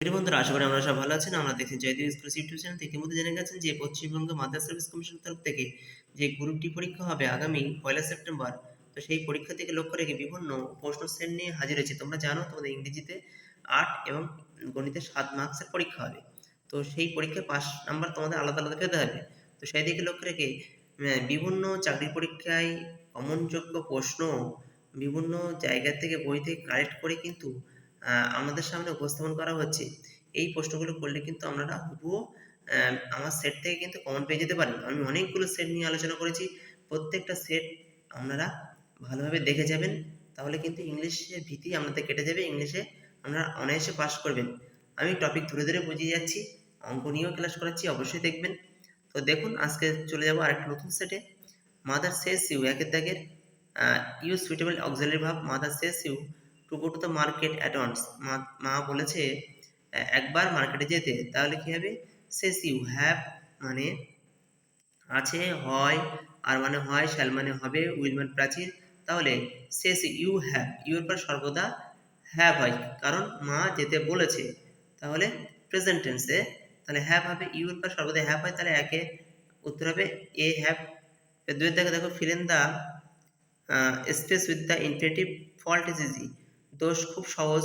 বন্ধুরা, আশা করি আমরা সব ভালো আছেন। আমরা দেখছি জয়দেব স্কুল ইউটিউব থেকে ইতিমধ্যে জেনে গেছেন যে পশ্চিমবঙ্গ মাদ্রাসা সার্ভিস কমিশনের তরফ থেকে যে গ্রুপ ডি পরীক্ষা হবে আগামী পয়লা সেপ্টেম্বর, তো সেই পরীক্ষা থেকে লক্ষ্য রেখে বিভিন্ন প্রশ্ন সেট নিয়ে হাজির হয়েছে। তোমরা জানো তোমাদের ইংরেজিতে আট এবং গণিতে সাত মার্কসের পরীক্ষা হবে। তো সেই পরীক্ষায় পাস নাম্বার তোমাদের আলাদা আলাদা পেতে হবে। তো সেই দিকে লক্ষ্য রেখে বিভিন্ন চাকরির পরীক্ষায় কমনযোগ্য প্রশ্ন বিভিন্ন জায়গা থেকে বই থেকে কালেক্ট করে কিন্তু আমাদের সামনে উপস্থাপন করা হচ্ছে, এই প্রশ্নগুলো করলে কিন্তু আপনারা হুবহু আমার সেট থেকে কিন্তু কমন পেয়ে যেতে পারেন। আমি অনেকগুলো সেট নিয়ে আলোচনা করেছি, প্রত্যেকটা সেট আপনারা ভালোভাবে দেখে যাবেন, তাহলে কিন্তু ইংলিশের ভীতি আপনাদের কেটে যাবে, ইংলিশে আপনারা অনায়াসে পাস করবেন। আমি টপিক ধরে ধরে বুঝিয়ে যাচ্ছি, অঙ্ক নিয়েও ক্লাস করাচ্ছি, অবশ্যই দেখবেন। তো দেখুন, আজকে চলে যাব আরেকটা নতুন সেটে মাদার সেস ইউ একের দাগের ইউ সুইটেবল অক্সিলারি ভাব mother says you to go to the market at once মা বলেছে একবার মার্কেটে যেতে, তাহলে কি হবে? সেস ইউ হ্যাভ মানে আছে, হয়, আর মানে হয় শ্যাল মানে হবে উইল মানে প্রাচীর। তাহলে শেষ ইউ হ্যাভ ইউর পর সর্বদা হ্যাভ হয়। কারণ মা যেতে বলেছে, তাহলে প্রেজেন্ট টেন্সে তাহলে হ্যাভ হবে ইউর পর সর্বদা হ্যাভ হয়, তাহলে একে উত্তর হবে এ হ্যাভ দুয়ের দেখে দেখো fill in the space with the infinitive fault is easy দোষ খুব সহজ।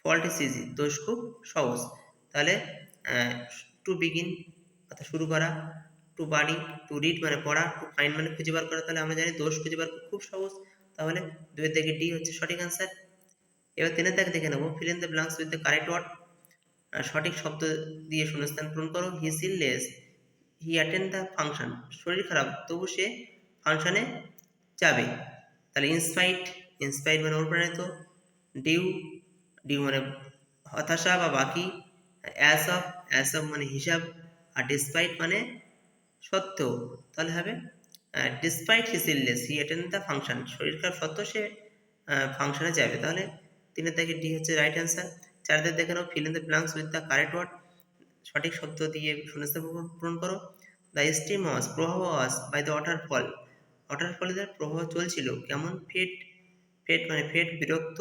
ফল্ট ইজ ইজি দোষ খুব সহজ। তাহলে টু বিগিন অর্থাৎ শুরু করা টু বাড়ি টু রিড মানে পড়া টু ফাইন মানে খুঁজে বার করা, তাহলে আমরা জানি দোষ খুঁজে বার খুব সহজ। তাহলে দুয়ের দিকে ডি হচ্ছে সঠিক অ্যান্সার এবার তিনের দাগে দেখে নেব। Fill in the blanks with the correct word সঠিক শব্দ দিয়ে শূন্যস্থান পূরণ করো। হি সিললেস হি অ্যাটেন্ড দ্য ফাংশন শরীর খারাপ, তবু সে ফাংশনে যাবে। তাহলে ইনস্পাইট ইনস্পাইট মানে অনুপ্রাণিত ডিউ ডিউ মানে হতাশা বা বাকি? অ্যাস অফ অ্যাস অফ মানে হিসাব আর ডিসপাইট মানে সত্ত্বেও তাহলে হবে? Despite his illness he attend the function শরীর খারাপ সত্ত্বেও সে ফাংশনে যাবে। তাহলে তিনের থেকে ডি হচ্ছে রাইট অ্যান্সার চারদের দেখে নাও fill in the blanks with the correct word সঠিক শব্দ দিয়ে শূন্যস্থান পূরণ- করো। দ্য স্টিম ওয়াস প্রভাব was by the waterfall water ফলের প্রভাব চলছিল। কেমন? ফেট ফেট মানে ফেট বিরক্ত,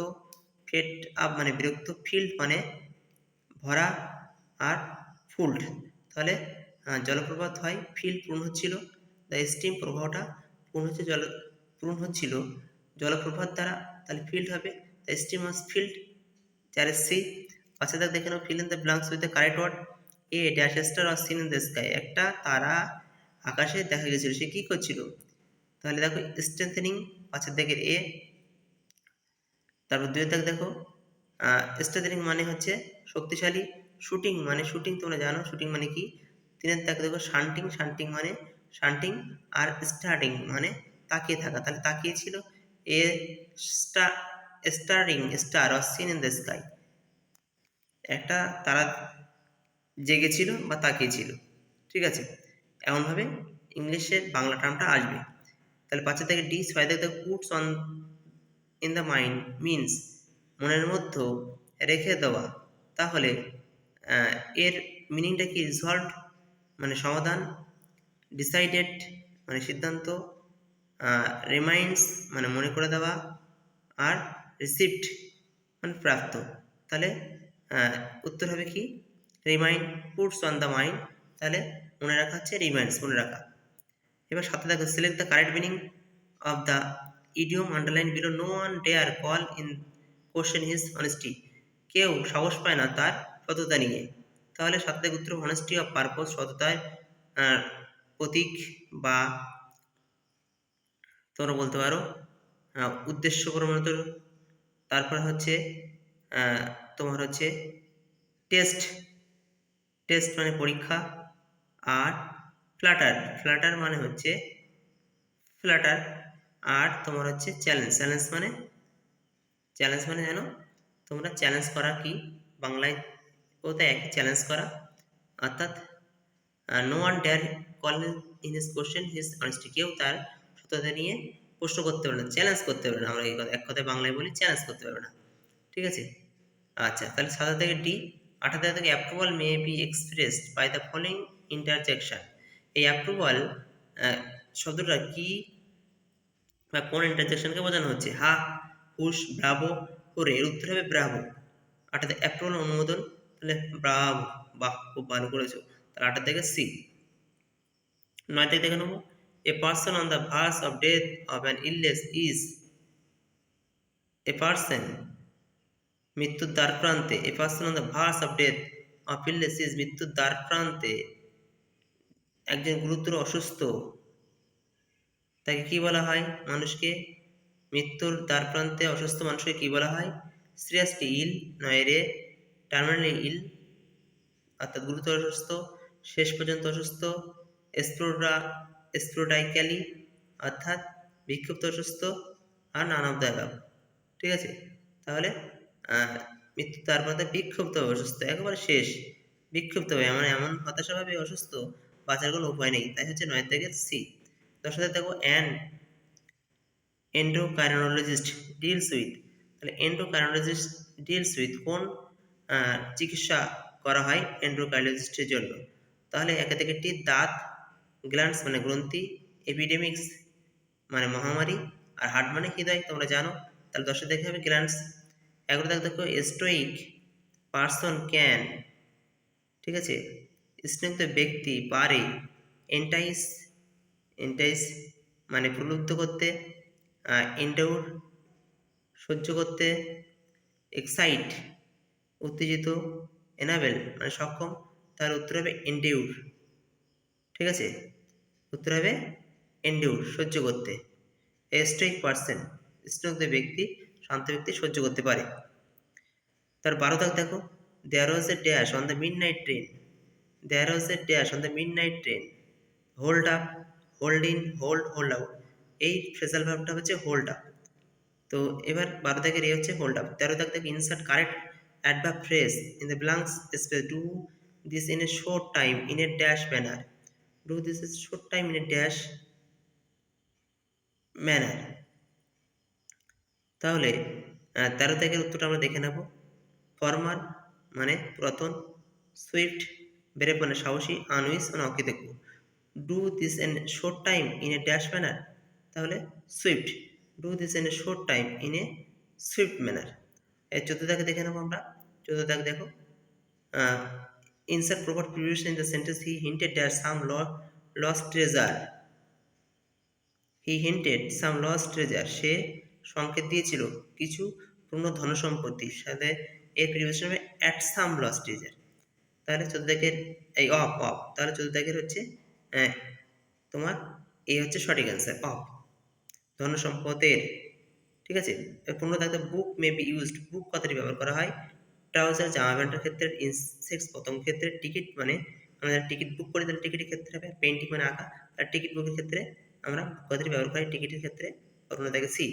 ফেট আপ মানে বিরক্ত, ফিল্ড মানে ভরা আর ফুল্ড। তাহলে জলপ্রপাত হয় ফিল্ড পূর্ণ হচ্ছিল দ্য স্টিম প্রবাহটা পূর্ণ হচ্ছে জল, পূরণ হচ্ছিল জলপ্রপাত দ্বারা। তাহলে ফিল্ড হবে দ্য স্টিম ওয়াজ ফিল্ড চারের সি। বাচ্চাদের দেখে নাও, fill in the blanks with the correct word. A, dash star or seen in the sky. একটা তারা আকাশে দেখা গেছিল, সে কী করছিল? তাহলে দেখো স্ট্রেংথেনিং পাঁচের দিকের এ তারপর দুই দাগ দেখো স্ট্রেংথেনিং মানে হচ্ছে শক্তিশালী শুটিং মানে শুটিং তোমরা জানো শুটিং মানে কি? তিনের দাগ দেখো শান্টিং শান্টিং মানে শান্টিং আর স্টার্টিং মানে তাকিয়ে থাকা। তাহলে তাকিয়ে ছিল a star staring star or seen in the sky একটা তারা জেগেছিল বা তাকিয়েছিল ঠিক আছে? এমনভাবে ইংলিশের বাংলা টার্মটা আসবে। তাহলে পাঁচের থেকে ডি, ছয় থেকে puts on in the mind means মনের মধ্যে রেখে দেওয়া। তাহলে এর মিনিংটা কি? রিজলভ মানে সমাধান ডিসাইডেড মানে সিদ্ধান্ত রিমাইন্ডস মানে মনে করে দেওয়া, আর রিসিপ্ট মানে প্রাপ্ত। তাহলে উত্তর হবে কি? Remind puts on the mind তাহলে মনে রাখা হচ্ছে রিমাইন্ডস মনে রাখা। এবার সাথে দেখো select the correct meaning of the idiom underline below no one dare call in question his honesty কেউ সাহস পায় না তার সততা নিয়ে। তাহলে দেখো উত্তর অনেস্টি অফ পারপোজ সততার প্রতীক বা তোমরা বলতে পারো উদ্দেশ্য প্রমাণিত। তারপর হচ্ছে তোমার হচ্ছে টেস্ট টেস্ট মানে পরীক্ষা। আর ফ্ল্যাটার ফ্ল্যাটার মানে হচ্ছে ফ্ল্যাটার আর তোমার হচ্ছে চ্যালেঞ্জ চ্যালেঞ্জ মানে? চ্যালেঞ্জ মানে জানো? তোমরা চ্যালেঞ্জ করা কি? বাংলায় ওতে একই চ্যালেঞ্জ করা? অর্থাৎ no one dare call in his question his honesty কেউ তার সত্যতা নিয়ে প্রশ্ন করতে পারবে না চ্যালেঞ্জ করতে পারবে না। আমরা এই কথা, এক কথায় বাংলায় বলি চ্যালেঞ্জ করতে পারবে না। ঠিক আছে? আচ্ছা তাহলে সাদা থেকে ডি আঠারো থেকে approval may be expressed by the following interjection এই অ্যাপ্রুভাল শব্দটা কি বা কোন ইন্টারজেকশনকে বোঝানো হচ্ছে? হা, হুশ, ব্রাভো করে এর উত্তর হবে ব্রাভো। আটটাতে অ্যাপ্রুভাল অনুমোদন, তাহলে ব্রাভো, বাহ, খুব ভালো করেছ। তাহলে আটটা থেকে সি। নয় থেকে দেখে নেব। A person on the verge of death of an illness is a person মৃত্যুর দ্বার প্রান্তে a person on the verge of death of illness is মৃত্যুর দ্বার প্রান্তে একজন গুরুতর অসুস্থ। তাকে কি বলা হয়? মানুষকে মৃত্যুর দ্বার প্রান্তে অসুস্থ মানুষকে কি বলা হয়? সিরিয়াসলি ইল নয় রে টার্মিনালি ইল, অর্থাৎ গুরুতর অসুস্থ, শেষ পর্যন্ত অসুস্থ, স্প্রোডা, স্প্রোডাইক্যালি, অর্থাৎ বিক্ষিপ্ত অসুস্থ, আর নান অফ দ্য ঠিক আছে? তাহলে মৃত্যু তার মধ্যে বিক্ষিপ্ত অসুস্থ, একেবারে শেষ, বিক্ষুব্ধ হয়ে মানে এমন হতাশাভাবে অসুস্থ, বাঁচার কোনো উপায় নেই। তাই হচ্ছে নয় থেকে সি। দশটাতে দেখো অ্যান এন্ডোকাইনোলজিস্ট ডিলস উইথ তাহলে এন্ডোকাইনোলজিস্ট ডিলস উইথ কোন চিকিৎসা করা হয় এন্ডোকাইনোলজিস্টের জন্য। তাহলে একে থেকে টি দাঁত গ্ল্যান্ডস মানে গ্রন্থি এপিডেমিক্স মানে মহামারী, আর হার্ট মানে হৃদয়, তোমরা জানো। তাহলে দশটা দেখে হবে গ্ল্যান্ডস এগুলো দেখ দেখো স্টোইক পার্সন ক্যান ঠিক আছে? স্নিগ্ধ ব্যক্তি পারে এন্টাইস এন্টাইস মানে প্রলুব্ধ করতে ইনডোর সহ্য করতে এক্সাইট উত্তেজিত এনাবেল মানে সক্ষম তার উত্তর হবে এন্ডিউর ঠিক আছে? উত্তর হবে এন্ডিউর সহ্য করতে। স্ট্রাইক পার্সন স্নিগ্ধ ব্যক্তি, শান্ত ব্যক্তি সহ্য করতে পারে। তার বারো দাগ দেখো। There was a dash on the midnight train there was a dash on the midnight train hold up hold in hold hold out এই ফ্রেজাল ভার্বটা হচ্ছে হোল্ড আপ তো এবার বারো দাগের এ হচ্ছে হোল্ড আপ তেরো দাগ থেকে insert correct adverb phrase in the blanks space do this in a short time in a dash manner do this is short time in a dash manner তাহলে তেরো দাগের উত্তরটা আমরা দেখে নেব। ফরমার মানে প্রথম সুইফট বেরেপ মানে সাহসী আনউইস মানে অকৃতজ্ঞ do this in short time in a dash manner তাহলে swift do this in a short time in a swift manner এর দাগে দেখে নেব আমরা। দাগ দেখো। Insert proper preposition in the sentence he hinted dash some law lost treasure he hinted some lost treasure সে সংকেত দিয়েছিল কিছু পূর্ণ ধনসম্পত্তির সাথে এর প্রিভিউশন হবে অ্যাট সাম লস্ট ট্রেজার তাহলে চোদ্দ দাগের এই অফ অফ তাহলে চোদ্দ দাগের হচ্ছে তোমার এই হচ্ছে সঠিক অ্যান্সার অফ ধনসম্পদের ঠিক আছে? পূর্ণ থাকতে বুক মে বি ইউজড বুক কথাটি ব্যবহার করা হয়। ট্রাউজার জামা প্যান্টের ক্ষেত্রে ইনসেক্স প্রথম ক্ষেত্রে টিকিট মানে আমরা টিকিট বুক করি, তাহলে টিকিটের ক্ষেত্রে হবে পেন্টিং মানে আঁকা। তার টিকিট বুকের ক্ষেত্রে আমরা কথাটি ব্যবহার করি টিকিটের ক্ষেত্রে পূর্ণ থাকে সি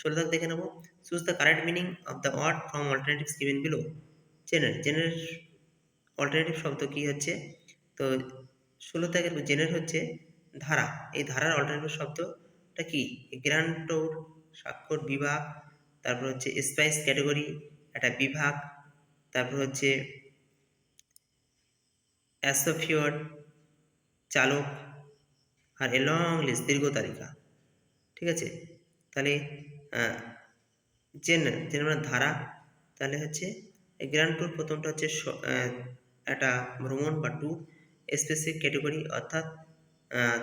ষোলো থাক দেখে নেব। Choose the correct meaning of the word from alternatives given below general general alternative শব্দ কী হচ্ছে? তো ষোলো থাকের জেনারেল হচ্ছে ধারা। এই ধারার অল্টারনেটিভ শব্দটা কি? গ্রান্টোর স্বাক্ষর, বিভাগ, তারপর হচ্ছে স্পাইস ক্যাটাগরি একটা বিভাগ, তারপর হচ্ছে অ্যাসোফিওর চালক, আর এ লং লিস্ট দীর্ঘ তালিকা। ঠিক আছে? তাহলে জেনারেল জেনারেল ধারা, তাহলে হচ্ছে গ্র্যান্ড ট্যুর প্রথমটা হচ্ছে একটা ভ্রমণ বা ট্যুর স্পেসিফিক ক্যাটাগরি অর্থাৎ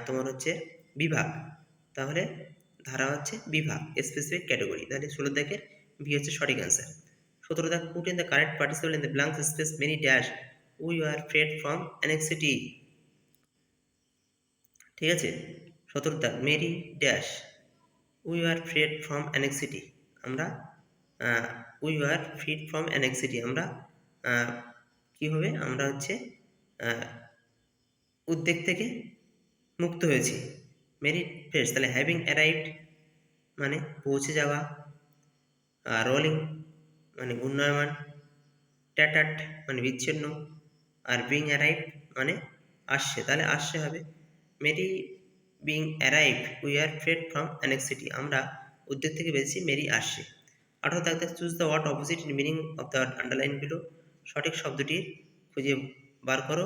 তোমার হচ্ছে বিভাগ। তাহলে ধারা হচ্ছে বিভাগ স্পেসিফিক ক্যাটাগরি তাহলে ষোলো দাগের বি হচ্ছে সঠিক অ্যান্সার সতেরো দাগ put in the correct participle in the blank space many dash we are freed from anxiety ঠিক আছে? সতেরো দাগ many dash we are freed from anxiety আমরা we are freed from anxiety আমরা কী হবে? আমরা হচ্ছে উদ্বেগ থেকে মুক্ত হয়েছি। মেরিট ফেস তাহলে হ্যাভিং অ্যারাইভড মানে পৌঁছে যাওয়া আর রোলিং মানে ঘূর্ণায়মান ট্যাটাট মানে বিচ্ছিন্ন, আর বিং অ্যারাইভ মানে আসছে। তাহলে আসছে হবে merry being arrive we are freed from anxiety আমরা উদ্যোগ থেকে বেশি মেরি আসছে। আঠারো থাকতে choose the word opposite in meaning of the underline below সঠিক শব্দটির খুঁজে বার করো।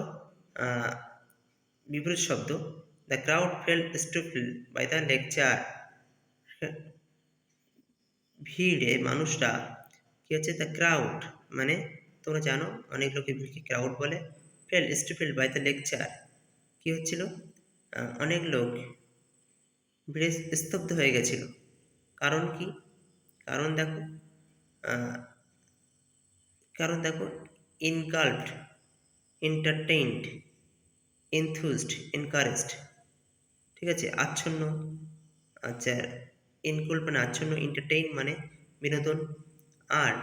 বিপরীত শব্দ the crowd fell stupefied by the lecture ভিড়ে মানুষরা কী হচ্ছে? দ্য ক্রাউড মানে তোমরা জানো, অনেক লোকে ভিড়কে ক্রাউড বলে। Fell stupefied by the lecture কী হচ্ছিল? অনেক লোক ভিড়ে স্তব্ধ হয়ে গেছিল। কারণ কি? কারণ দেখো কারণ দেখো ইনকাল্ভড এন্টারটেইনড এনথুজড এনকারেজড ঠিক আছে? আচ্ছন্ন আচ্ছা ইনকুল মানে আচ্ছন্ন এন্টারটেইন মানে বিনোদন। আর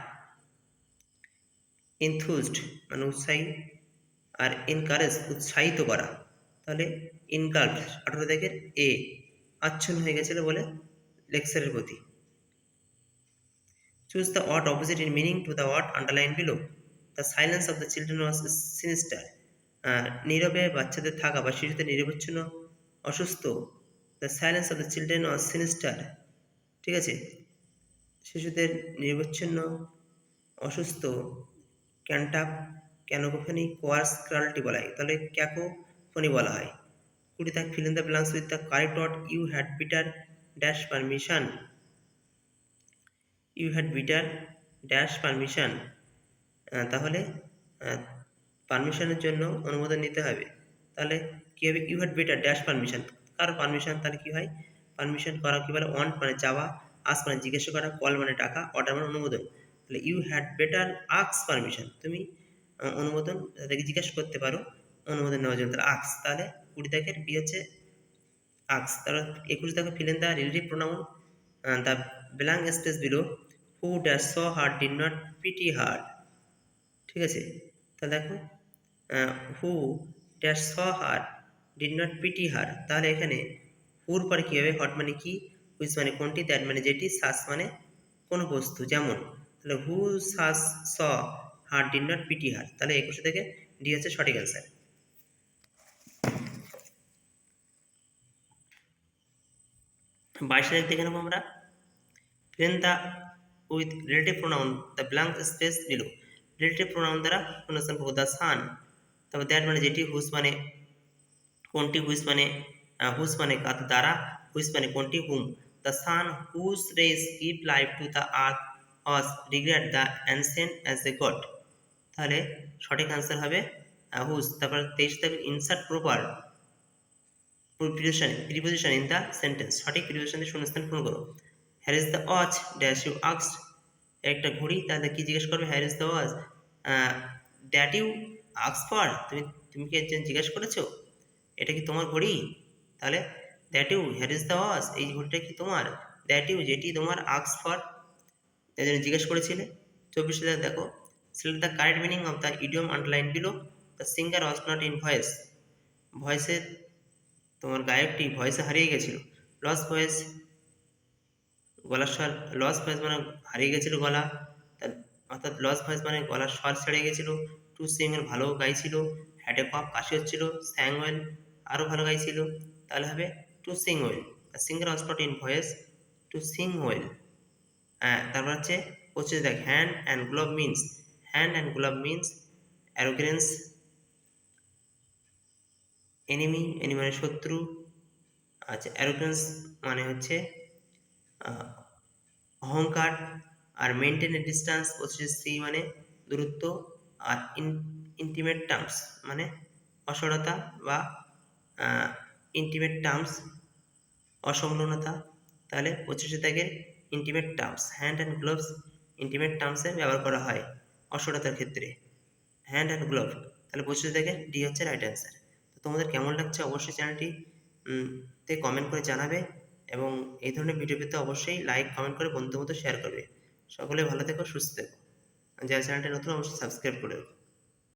এনথুজড মানে উৎসাহী। আর এনকারেজ উৎসাহিত করা। তাহলে ইনকাল্ভ আঠারো দেখের এ আচ্ছন্ন হয়ে গেছিল বলে লেকচারের প্রতি। Choose the word opposite in meaning to the word underline below the silence of the children was sinister নীরবে বাচ্চাদের থাকা বা শিশুদের নিরবচ্ছিন্ন, অসুস্থ the silence of the children was sinister ঠিক আছে? শিশুদের নিরবচ্ছিন্ন, অসুস্থ, ক্যান্টাপ, ক্যানোকোফনি, কোয়ার্স, ক্রালটি বলা হয়। তাহলে ক্যাকোফনি বলা হয়। কুড়ি থাক fill in the blanks with the correct word you had better dash permission you had better dash permission তাহলে পারমিশনের জন্য অনুমোদন নিতে হবে। তাহলে কী হবে? You had better dash permission car permission তাহলে কী হয়? পারমিশন করা কী বলে? ওয়ান্ট মানে চাওয়া আস মানে জিজ্ঞাসা করা কল মানে টাকা অর্ডার মানে অনুমোদন। তাহলে ইউ হ্যাড বেটার আক্স পারমিশন তুমি অনুমোদন, তাদেরকে জিজ্ঞাসা করতে পারো, অনুমোদন নেওয়ার জন্য। তাহলে আক্স তাহলে কুড়ি তারিখের বি হচ্ছে আক্স তাহলে একুশ দেখো fill in the relative pronoun the blank space below who dash saw her did not pity her ঠিক আছে? তা দেখো who dash saw her did not pity her তাহলে এখানে হুর পরে কী হবে? হট মানে কি? হুইচ মানে কোনটি? দ্যাট মানে যেটি সাস মানে কোনো বস্তু। যেমন, তাহলে who সাস saw her did not pity her তাহলে একুশে থেকে ডি হচ্ছে সঠিক অ্যান্সার বাইশ দেখে নেব আমরা। Fill in the with relative pronoun the blank space below relative pronoun দ্বারা পাবো দ্য সান তারপর দ্যাট মানে যেটি হুস মানে কোনটি হুইস মানে হুস মানে কাত দ্বারা হুইস মানে কোনটি? হুম। The sun whose rays give life to the earth was regarded the ancient as a god তাহলে সঠিক আনসার হবে হুস। তারপর তেইশ থেকে insert proper preposition preposition in the sentence সঠিক প্রিপোজিশন দিয়ে শূন্যস্থান পূরণ করো। Here is the watch dash you আক্স একটা ঘড়ি, তাহলে কি জিজ্ঞেস করবে? Here is the watch that you আক্স for তুমি তুমি কি একজন জিজ্ঞেস করেছ? এটা কি তোমার ঘড়ি? তাহলে that you here is the watch এই ঘড়িটা কি তোমার? দ্যাট ইউ যেটি তোমার আক্স ফর এই জন্য জিজ্ঞেস করেছিলে। চব্বিশ হাজার দেখো select the correct meaning of the idiom underline below the singer was not in voice ভয়েসে তোমার গায়কটি ভয়েসে হারিয়ে গেছিল। লস ভয়েস গলার স্বর লস ভয়েস মানে হারিয়ে গেছিল গলা। অর্থাৎ লস ভয়েস মানে গলার স্বর ছেড়ে গেছিল। টু সিঙ্গেল ভালো গাইছিল হ্যাড কপ কাশি হচ্ছিল স্যাং ওয়েল আরও ভালো গাইছিল, তাহলে হবে to sing well singer not in voice to sing well হ্যাঁ তারপর হচ্ছে হচ্ছে দেখ hand and glove means hand and glove means arrogance enemy enemy মানে শত্রু আচ্ছা অ্যারোগ্রেন্স মানে হচ্ছে অহংকার, আর মেনটেন ডিস্টেন্স হচ্ছে সি মানে দূরত্ব আর ইন্টিমেট টার্মস মানে অসরতা বা ইন্টিমেট টার্মস অসংলগ্নতা, তাহলে পঁচিশে থেকে intimate terms hand and gloves intimate টার্মসে ব্যবহার করা হয় অসরতার ক্ষেত্রে। হ্যান্ড অ্যান্ড গ্লোভ তাহলে পঁচিশে থেকে ডি হচ্ছে রাইট অ্যান্সার তো তোমাদের কেমন লাগছে অবশ্যই চ্যানেলটি তে কমেন্ট করে জানাবে এবং এই ধরনের ভিডিও পেতে অবশ্যই লাইক কমেন্ট করে বন্ধুদের মতো শেয়ার করবে। সকলে ভালো থেকো, সুস্থ থেকো। যারা চ্যানেলটি নতুন অবশ্যই সাবস্ক্রাইব করে